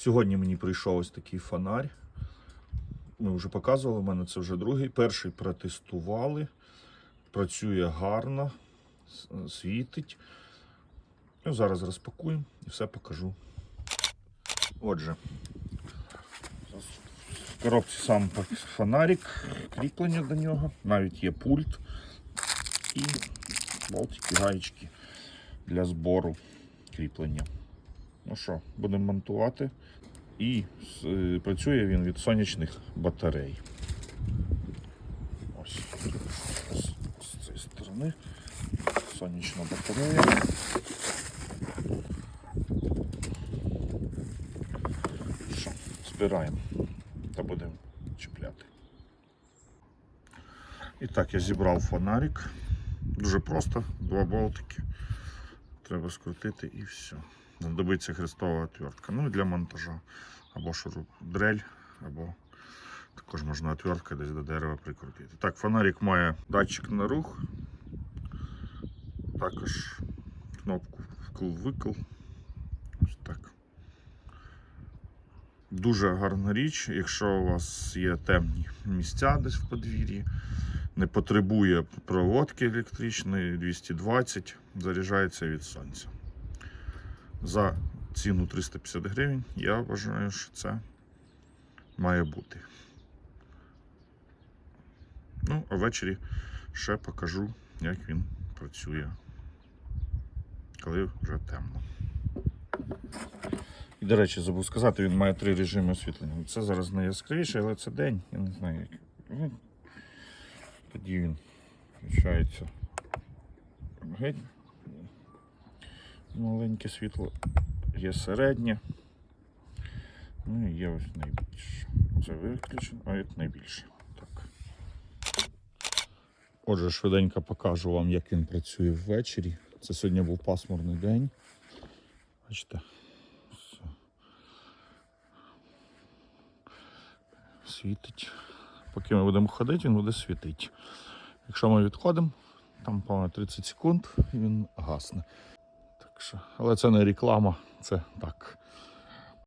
Сьогодні мені прийшов ось такий фонарь. Ми вже показували, у мене це вже другий. Перший протестували. Працює гарно, світить. Ну, зараз розпакуємо і все покажу. Отже, в коробці сам фонарик, кріплення до нього, навіть є пульт і болтики, гаєчки для збору кріплення. Ну що, будемо монтувати. І е, працює він від сонячних батарей. Ось з, з цієї сторони сонячна батарея. Що, збираємо та будемо чіпляти. І так, я зібрав фонарик. Дуже просто, два болтики. Треба скрутити і все. Знадобиться хрестова отвертка. Ну і для монтажа. Або шуруп дрель, або також можна отвертка десь до дерева прикрутити. Так, фонарик має датчик на рух. Також кнопку вкл-викл. Ось так. Дуже гарна річ, якщо у вас є темні місця десь в подвір'ї, не потребує проводки електричної 220, заряджається від сонця. За ціну 350 гривень я вважаю, що це має бути. Ну, а ввечері ще покажу, як він працює, коли вже темно. І, до речі, забув сказати, він має три режими освітлення. Це зараз найяскравіше, але це день, я не знаю, як. Тоді він включається геть. Маленьке світло є середнє. Ну і є ось найбільше. Це виключено, а це найбільше. Так. Отже, швиденько покажу вам, як він працює ввечері. Це сьогодні був пасмурний день. Бачите. Все. Світить. Поки ми будемо ходити, він буде світити. Якщо ми відходимо, там, по 30 секунд і він гасне. Що, але це не реклама, це так.